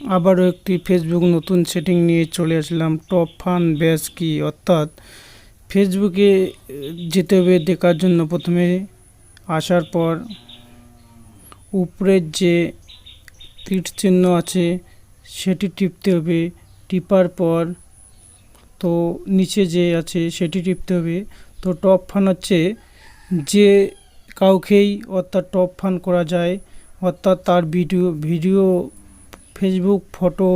আবারও একটি ফেসবুক নতুন সেটিং নিয়ে চলে আসলাম। টপ ফান ব্যাস কি? অর্থাৎ ফেসবুকে যেতে হবে দেখার জন্য প্রথমে আসার পর উপরের যে তীর চিহ্ন আছে, সেটি টিপতে হবে। টিপার পর তো নিচে যে আছে, সেটি টিপতে হবে। তো টপ ফান হচ্ছে যে কাউকেই অর্থাৎ টপ ফান করা যায়, অর্থাৎ তার ভিডিও ভিডিও ফেসবুক ফটো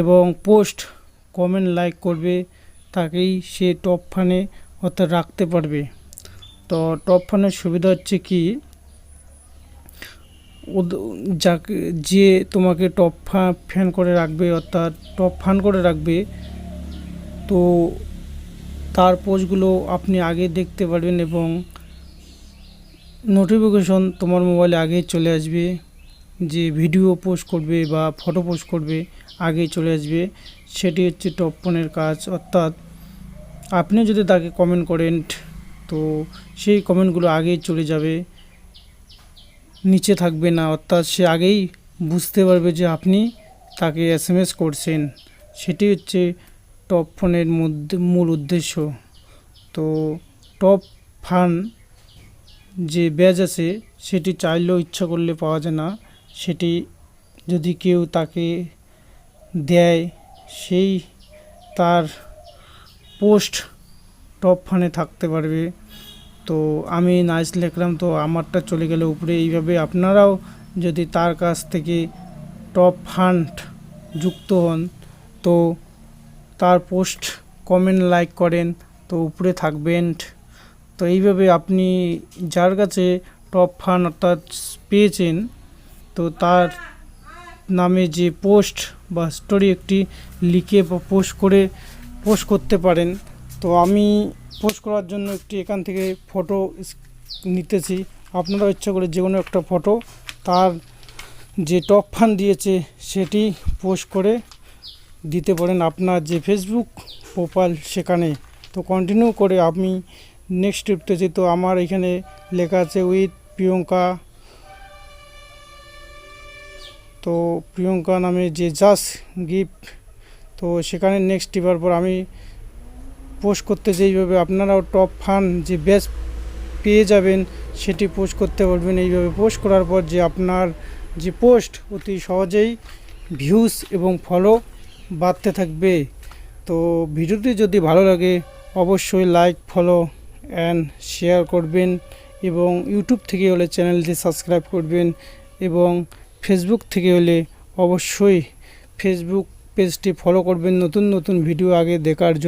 এবং পোস্ট কমেন্ট লাইক করবে, তাকেই সে টপ ফানে অর্থাৎ রাখতে পারবে। তো টপ ফানের সুবিধা হচ্ছে কি যাকে, যে তোমাকে টপ ফ্যান করে রাখবে, অর্থাৎ টপ ফান করে রাখবে, তো তার পোস্টগুলো আপনি আগে দেখতে পারবেন এবং নোটিফিকেশন তোমার মোবাইলে আগেই চলে আসবে। যে ভিডিও পোস্ট করবে বা ফটো পোস্ট করবে, আগেই চলে আসবে। সেটি হচ্ছে টপ ফোনের কাজ। অর্থাৎ আপনি যদি তাকে কমেন্ট করেন, তো সেই কমেন্টগুলো আগেই চলে যাবে। নিচে থাকবে না। অর্থাৎ সে আগেই বুঝতে পারবে যে আপনি তাকে এস করছেন। সেটি হচ্ছে টপ ফোনের মধ্যে মূল উদ্দেশ্য। তো টপ ফান যে ব্যাজ আছে, সেটি চাইলেও ইচ্ছা করলে পাওয়া যায় না। সেটি যদি কেউ তাকে দেয়, সেই তার পোস্ট টপ ফানে থাকতে পারবে। তো আমি নাইস লিখলাম, তো আমারটা চলে গেল উপরে। এইভাবে আপনারাও যদি তার কাছ থেকে টপ ফান্ড যুক্ত হন, তো তার পোস্ট কমেন্ট লাইক করেন, তো উপরে থাকবেন। তো এইভাবে আপনি যার কাছে টপ ফান অর্থাৎ পেয়েছেন তো তার নামে যে পোস্ট বা স্টোরি একটি লিখে বা পোস্ট করে পোস্ট করতে পারেন। তো আমি পোস্ট করার জন্য একটি এখান থেকে ফটো নিতেছি। আপনারা ইচ্ছা করে যে কোনো একটা ফটো তার যে টপ ফান দিয়েছে সেটি পোস্ট করে দিতে পারেন আপনার যে ফেসবুক প্রোফাইল সেখানে। তো কন্টিনিউ করে আমি নেক্সট টিপতেছি তো আমার এখানে লেখা আছে উইথ প্রিয়ঙ্কা তো প্রিয়ঙ্কা নামে যে জাস্ট গিফট, তো সেখানে নেক্সট টিপার পর আমি পোস্ট করতে যেইভাবে আপনারাও টপ ফান যে ব্যাচ পেয়ে যাবেন সেটি পোস্ট করতে পারবেন এইভাবে পোস্ট করার পর যে আপনার যে পোস্ট অতি সহজেই ভিউজ এবং ফলো বাড়তে থাকবে। তো ভিডিওটি যদি ভালো লাগে, অবশ্যই লাইক ফলো অ্যান্ড শেয়ার করবেন এবং ইউটিউব থেকে হলে চ্যানেলটি সাবস্ক্রাইব করবেন এবং ফেসবুক থেকে হলে অবশ্যই ফেসবুক পেজটি ফলো করবেন। নতুন নতুন ভিডিও আগে দেখার জন্য